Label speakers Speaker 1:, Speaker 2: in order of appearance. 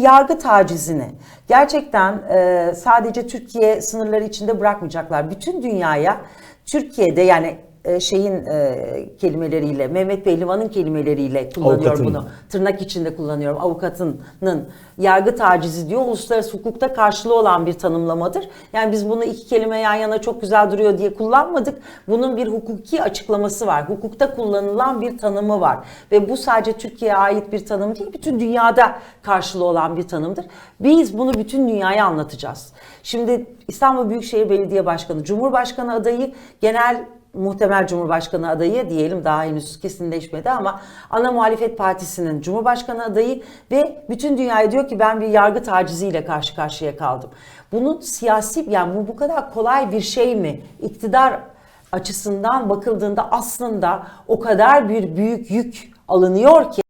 Speaker 1: yargı tacizini gerçekten e, sadece Türkiye sınırları içinde bırakmayacaklar. Bütün dünyaya Türkiye'de yani şeyin e, kelimeleriyle Mehmet Pehlivan'ın kelimeleriyle kullanıyorum
Speaker 2: Avukatın.
Speaker 1: bunu. Tırnak içinde kullanıyorum. Avukatının yargı tacizi diyor. Uluslararası hukukta karşılığı olan bir tanımlamadır. Yani biz bunu iki kelime yan yana çok güzel duruyor diye kullanmadık. Bunun bir hukuki açıklaması var. Hukukta kullanılan bir tanımı var. Ve bu sadece Türkiye'ye ait bir tanım değil, bütün dünyada karşılığı olan bir tanımdır. Biz bunu bütün dünyaya anlatacağız. Şimdi İstanbul Büyükşehir Belediye Başkanı, Cumhurbaşkanı adayı, genel muhtemel Cumhurbaşkanı adayı diyelim daha henüz kesinleşmedi ama ana muhalefet partisinin Cumhurbaşkanı adayı ve bütün dünyaya diyor ki ben bir yargı taciziyle karşı karşıya kaldım. Bunun siyasi yani bu bu kadar kolay bir şey mi? İktidar açısından bakıldığında aslında o kadar bir büyük yük alınıyor ki